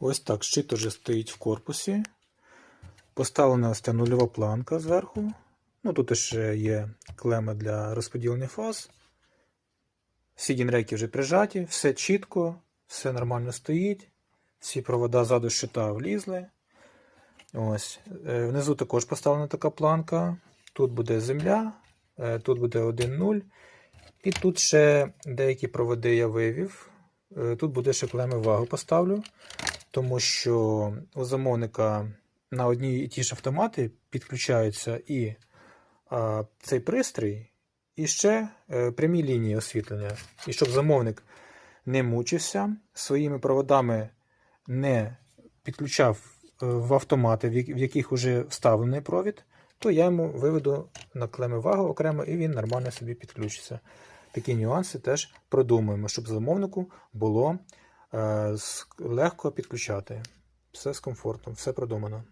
Ось так, щит уже стоїть в корпусі. Поставлена ось ця нульова планка зверху. Ну, тут ще є клема для розподілення фаз. Всі дінрейки вже прижаті, все чітко, все нормально стоїть. Всі провода ззаду щита влізли. Ось. Е, Внизу також поставлена така планка. Тут буде земля, е, тут буде 1-0. І тут ще деякі проводи я вивів. Е, Тут буде ще клеми вагу поставлю, тому що у замовника на одні і ті ж автомати підключаються і а, цей пристрій, і ще е, прямі лінії освітлення. І щоб замовник не мучився, своїми проводами не підключав е, в автомати, в яких вже вставлений провід, то я йому виведу на клеми вагу окремо і він нормально собі підключиться. Такі нюанси теж продумуємо, щоб замовнику було легко підключати. Все з комфортом, все продумано.